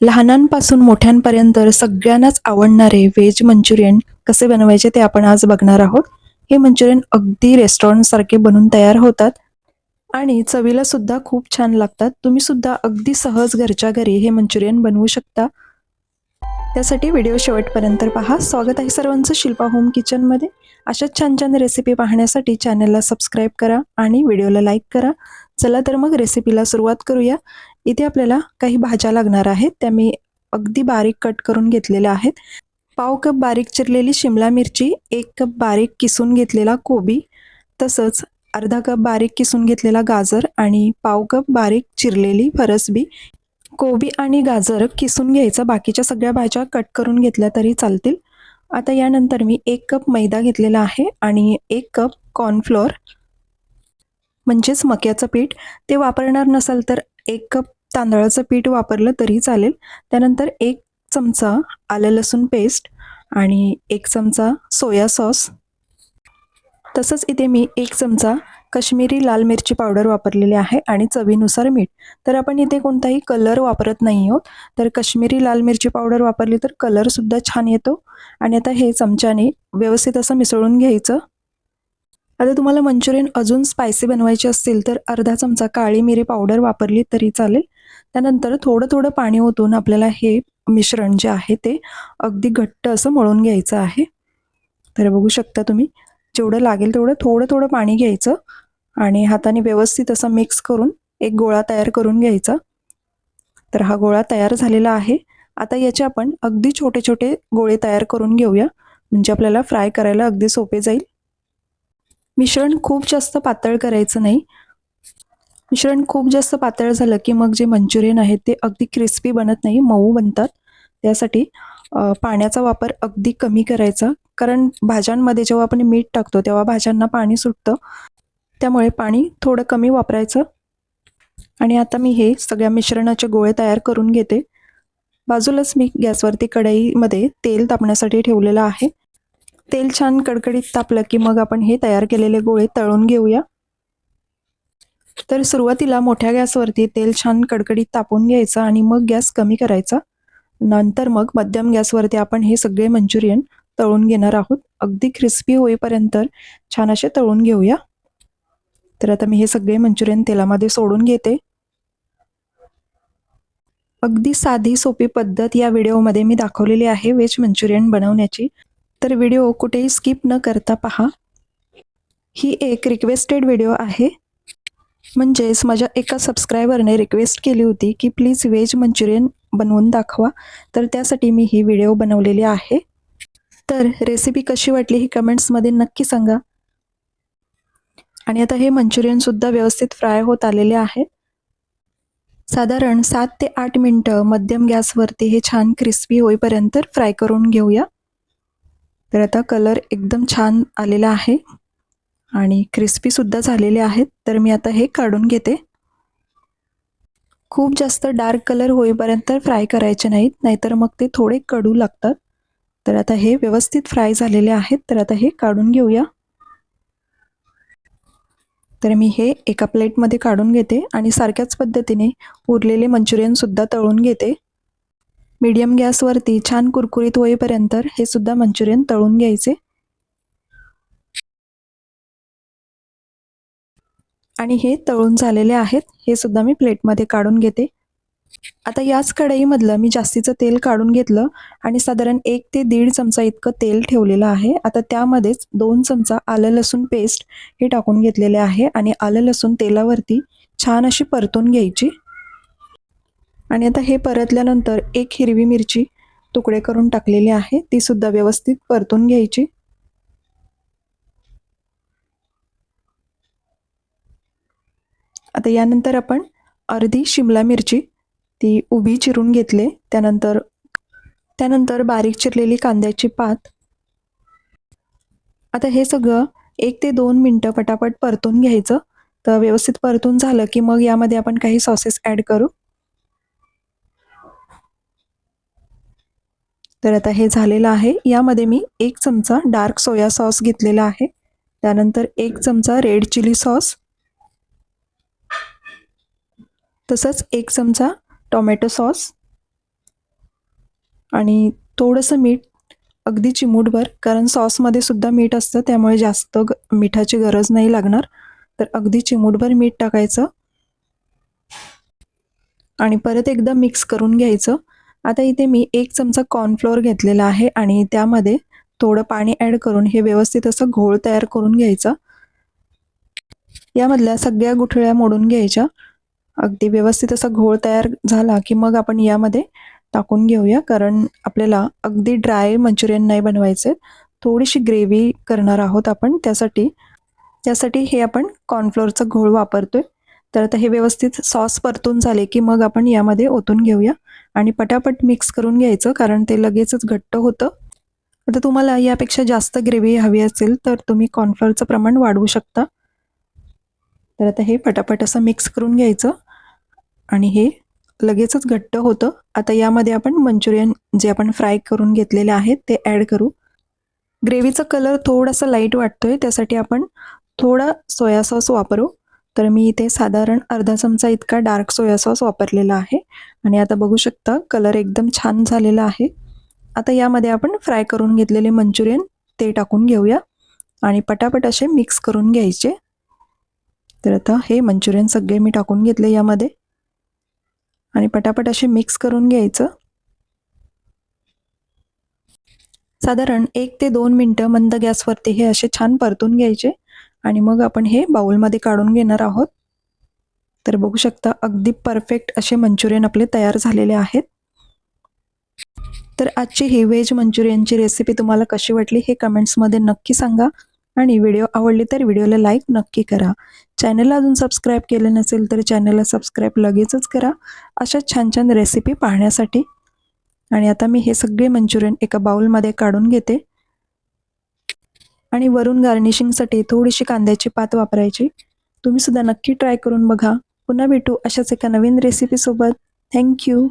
लहानांपासून मोठ्यांपर्यंत सगळ्यांनाच आवडणारे व्हेज मंचुरियन कसे बनवायचे ते आपण आज बघणार आहोत. हे मंचुरियन अगदी रेस्टॉरंटसारखे बनून तयार होतात आणि चवीला सुद्धा खूप छान लागतात. तुम्ही सुद्धा अगदी सहज घरच्या घरी हे मंचुरियन बनवू शकता. त्यासाठी व्हिडिओ शेवटपर्यंत पहा. स्वागत आहे सर्वांचं शिल्पा होम किचनमध्ये. अशाच छान छान रेसिपी पाहण्यासाठी चॅनलला सबस्क्राईब करा आणि व्हिडिओला लाईक करा. चला तर मग रेसिपीला सुरुवात करूया. इथे आपल्याला काही भाज्या लागणार आहेत त्या मी अगदी बारीक कट करून घेतलेल्या आहेत. पाव कप बारीक चिरलेली शिमला मिरची एक कप बारीक किसून घेतलेला कोबी तसंच अर्धा कप बारीक किसून घेतलेला गाजर आणि पाव कप बारीक चिरलेली फरसबी. कोबी आणि गाजर किसून घ्यायचं बाकीच्या सगळ्या भाज्या कट करून घेतल्या तरी चालतील. आता यानंतर मी एक कप मैदा घेतलेला आहे आणि एक कप कॉर्नफ्लोअर म्हणजेच मक्याचं पीठ ते वापरणार नसाल तर एक कप तांदळाचं पीठ वापरलं तरी चालेल. त्यानंतर एक चमचा आलं लसूण पेस्ट आणि एक चमचा सोया सॉस तसंच इथे मी एक चमचा कश्मीरी लाल मिरची पावडर वापरलेली आहे आणि चवीनुसार मीठ. तर आपण इथे कोणताही कलर वापरत नाही आहोत. तर कश्मीरी लाल मिरची पावडर वापरली तर कलरसुद्धा छान येतो. आणि आता हे चमच्याने व्यवस्थित असं मिसळून घ्यायचं. आता तुम्हाला मंचुरियन अजून स्पायसी बनवायचे असतील तर अर्धा चमचा काळी मिरी पावडर वापरली तरी चालेल. त्यानंतर थोडं थोडं पाणी ओतून आपल्याला हे मिश्रण जे आहे ते अगदी घट्ट असं मळून घ्यायचं आहे. तर बघू शकता तुम्ही जेवढं लागेल तेवढं थोडं थोडं पाणी घ्यायचं आणि हाताने व्यवस्थित असं मिक्स करून एक गोळा तयार करून घ्यायचा. तर हा गोळा तयार झालेला आहे. आता याचे आपण अगदी छोटे छोटे गोळे तयार करून घेऊया. म्हणजे आपल्याला फ्राय करायला अगदी सोपे जाईल. मिश्रण खूप जास्त पातळ करायचं नाही. मिश्रण खूप जास्त पातळ झालं की मग जे मंचुरियन आहे ते अगदी क्रिस्पी बनत नाही मऊ बनतात. त्यासाठी पाण्याचा वापर अगदी कमी करायचा. कारण भाज्यांमध्ये जेव्हा आपण मीठ टाकतो तेव्हा भाज्यांना पाणी सुटतं. त्यामुळे पाणी थोडं कमी वापरायचं. आणि आता मी हे सगळ्या मिश्रणाचे गोळे तयार करून घेते. बाजूलाच मी गॅसवरती कढईमध्ये तेल तापण्यासाठी ठेवलेलं आहे. तेल छान कडकडीत तापलं की मग आपण हे तयार केलेले गोळे तळून घेऊया. तर सुरुवातीला मोठ्या गॅसवरती तेल छान कडकडीत तापून घ्यायचं आणि मग गॅस कमी करायचा. नंतर मग मध्यम गॅसवरती आपण हे सगळे मंचुरियन तळून घेणार आहोत. अगदी क्रिस्पी होईपर्यंत छान असे तळून घेऊया. तर आता मी हे सगळे मंचुरियन तेलामध्ये सोडून घेते. अगदी साधी सोपी पद्धत या व्हिडिओमध्ये मी दाखवलेली आहे व्हेज मंचुरियन बनवण्याची. तर व्हिडिओ कुठेही स्किप न करता पहा. ही एक रिक्वेस्टेड व्हिडिओ आहे. म्हणजेच माझ्या एका सबस्क्रायबरने रिक्वेस्ट केली होती की प्लीज व्हेज मंचुरियन बनवून दाखवा. तर त्यासाठी मी ही व्हिडिओ बनवलेली आहे. तर रेसिपी कशी वाटली ही कमेंट्समध्ये नक्की सांगा. आणि आता हे मंचुरियनसुद्धा व्यवस्थित फ्राय होत आलेले आहे. साधारण सात ते आठ मिनटं मध्यम गॅसवरती हे छान क्रिस्पी होईपर्यंत फ्राय करून घेऊया. तर आता कलर एकदम छान आलेला आहे आणि क्रिस्पीसुद्धा झालेले आहेत. तर मी आता हे काढून घेते. खूप जास्त डार्क कलर होईपर्यंत फ्राय करायचे नाहीत नाहीतर मग ते थोडे कडू लागतात. तर आता हे व्यवस्थित फ्राय झालेले आहेत. तर आता हे काढून घेऊया. तर मी हे एका प्लेटमध्ये काढून घेते आणि सारख्याच पद्धतीने उरलेले मंचुरियनसुद्धा तळून घेते. मीडियम गॅसवरती छान कुरकुरीत होईपर्यंत हे सुद्धा मंचुरियन तळून घ्यायचे. आणि हे तळून झालेले आहेत. हे सुद्धा मी प्लेटमध्ये काढून घेते. आता याच कढईमधलं मी जास्तीचं तेल काढून घेतलं आणि साधारण एक ते दीड चमचा इतकं तेल ठेवलेलं आहे. आता त्यामध्येच दोन चमचा आलं लसूण पेस्ट हे टाकून घेतलेले आहे आणि आलं लसूण तेलावरती छान अशी परतून घ्यायची. आणि आता हे परतल्यानंतर एक हिरवी मिरची तुकडे करून टाकलेली आहे. ती सुद्धा व्यवस्थित परतून घ्यायची. आता यानंतर आपण अर्धी शिमला मिरची ती उभी चिरून घेतले. त्यानंतर त्यानंतर बारीक चिरलेली कांद्याची पात. आता हे सगळं एक ते दोन मिनटं पटापट परतून घ्यायचं. तर व्यवस्थित परतून झालं की मग यामध्ये आपण काही सॉसेस ॲड करू. तर आता हे झालेलं आहे. यामध्ये मी एक चमचा डार्क सोया सॉस घेतलेला आहे. त्यानंतर एक चमचा रेड चिली सॉस. तसंच एक चमचा टोमॅटो सॉस. आणि थोडंसं मीठ अगदी चिमूटभर कारण सॉसमध्ये सुद्धा मीठ असतं त्यामुळे जास्त ग मिठाची गरज नाही लागणार. तर अगदी चिमूटभर मीठ टाकायचं. आणि परत एकदा मिक्स करून घ्यायचं. आता इथे मी एक चमचा कॉर्नफ्लोअर घेतलेला आहे आणि त्यामध्ये थोडं पाणी ॲड करून हे व्यवस्थित असं घोळ तयार करून घ्यायचा. यामधल्या सगळ्या गुठळ्या मोडून घ्यायच्या. अगदी व्यवस्थित असा घोळ तयार झाला की मग आपण यामध्ये टाकून घेऊया कारण आपल्याला अगदी ड्राय मंचुरियन नाही बनवायचे. थोडीशी ग्रेव्ही करणार आहोत आपण त्यासाठी. त्यासाठी हे आपण कॉर्नफ्लोअरचा घोळ वापरतोय. तर आता हे व्यवस्थित सॉस परतून झाले की मग आपण यामध्ये ओतून घेऊया. आणि पटापट मिक्स करून घ्यायचं कारण ते लगेचच घट्ट होतं. आता तुम्हाला यापेक्षा जास्त ग्रेव्ही हवी असेल तर तुम्ही कॉर्नफ्लोअरचं प्रमाण वाढवू शकता. तर आता हे पटापट असं मिक्स करून घ्यायचं. आणि हे लगेचच घट्ट होतं. आता यामध्ये आपण मंचुरियन जे आपण फ्राय करून घेतलेले आहेत ते ॲड करू. ग्रेव्हीचा कलर थोडासा लाइट वाटतोय त्यासाठी आपण थोडा सोया सॉस वापरू. तर मी इथे साधारण अर्धा चमचा इतका डार्क सोया सॉस वापरलेला आहे. आणि आता बघू शकता कलर एकदम छान झालेला आहे. आता यामध्ये आपण फ्राय करून घेतलेले मंचुरियन ते टाकून घेऊया. आणि पटापट असे मिक्स करून घ्यायचे. तर आता हे मंचुरियन सगळे मी टाकून घेतले यामध्ये. आणि पटापट असे मिक्स करून घ्यायचं. साधारण एक ते दोन मिनटं मंद गॅसवरती हे असे छान परतून घ्यायचे. आणि मग आपण हे बाउलमध्ये काढून घेणार आहोत. तर बघू शकता अगदी परफेक्ट असे मंचुरियन आपले तयार झालेले आहेत. तर आजची ही व्हेज मंचुरियनची रेसिपी तुम्हाला कशी वाटली हे कमेंट्समध्ये नक्की सांगा. आणि व्हिडिओ आवडली तर व्हिडिओला लाईक नक्की करा. चॅनलला अजून सबस्क्राईब केले नसेल तर चॅनलला सबस्क्राईब लगेचच करा. अशा छान छान रेसिपी पाहण्यासाठी. आणि आता मी हे सगळे मंचुरियन एका बाउलमध्ये काढून घेते. आणि वरून गार्निशिंगसाठी थोडीशी कांद्याची पात वापरायची. तुम्ही सुद्धा नक्की ट्राय करून बघा. पुन्हा भेटू अशाच एका नवीन रेसिपीसोबत थँक्यू